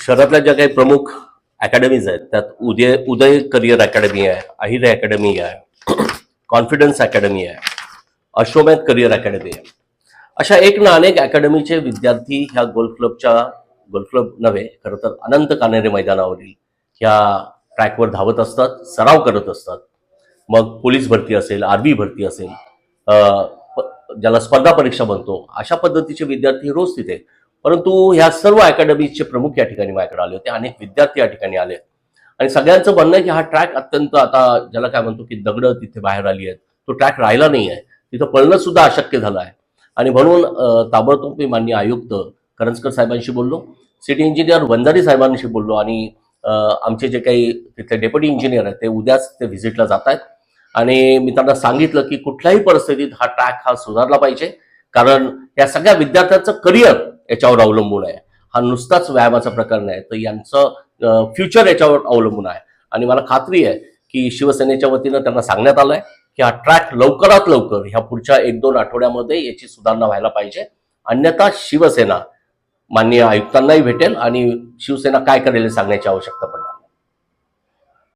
शहरातल्या ज्या काही प्रमुख अकॅडमीज आहेत त्यात उदय उदय करिअर अकॅडमी आहे अहिर अकॅडमी आहे कॉन्फिडन्स अकॅडमी आहे अश्वमेध करिअर अकॅडमी आहे. अशा एक ना अनेक अकॅडमीचे विद्यार्थी ह्या गोल्फ क्लबच्या गोल्फ क्लब नव्हे खरं तर अनंत कानेरे मैदानावरील ह्या ट्रॅकवर धावत असतात सराव करत असतात. मग पोलीस भरती असेल आर्मी भरती असेल ज्याला स्पर्धा परीक्षा म्हणतो अशा पद्धतीचे विद्यार्थी रोज तिथे परंतु ह्या सर्व अकॅडमीचे प्रमुख या ठिकाणी माझ्याकडे आले होते अनेक विद्यार्थी या ठिकाणी आले आणि सगळ्यांचं म्हणणं आहे की हा ट्रॅक अत्यंत आता ज्याला काय म्हणतो की दगडं तिथे बाहेर आली आहेत. तो ट्रॅक राहिला नाही आहे. तिथं पळणं सुद्धा अशक्य झालं आहे. आणि म्हणून ताबडतोब मी माननीय आयुक्त करंजकर साहेबांशी बोललो सिटी इंजिनियर वंजारी साहेबांशी बोललो आणि आमचे जे काही तिथले डेप्युटी इंजिनियर आहेत ते उद्याच ते व्हिजिटला जात आहेत. आणि मी त्यांना सांगितलं की कुठल्याही परिस्थितीत हा ट्रॅक हा सुधारला पाहिजे. कारण या सगळ्या विद्यार्थ्यांचं करिअर याच्यावर अवलंबून आहे. हा नुसताच व्यायामाचा प्रकार नाही तर यांचं फ्युचर याच्यावर अवलंबून आहे. आणि मला खात्री आहे की शिवसेनेच्या वतीनं त्यांना सांगण्यात आलं आहे की हा ट्रॅक लवकरात लवकर ह्या पुढच्या एक दोन आठवड्यामध्ये याची सुधारणा व्हायला पाहिजे. अन्यथा शिवसेना माननीय आयुक्तांनाही भेटेल आणि शिवसेना काय करेल सांगण्याची आवश्यकता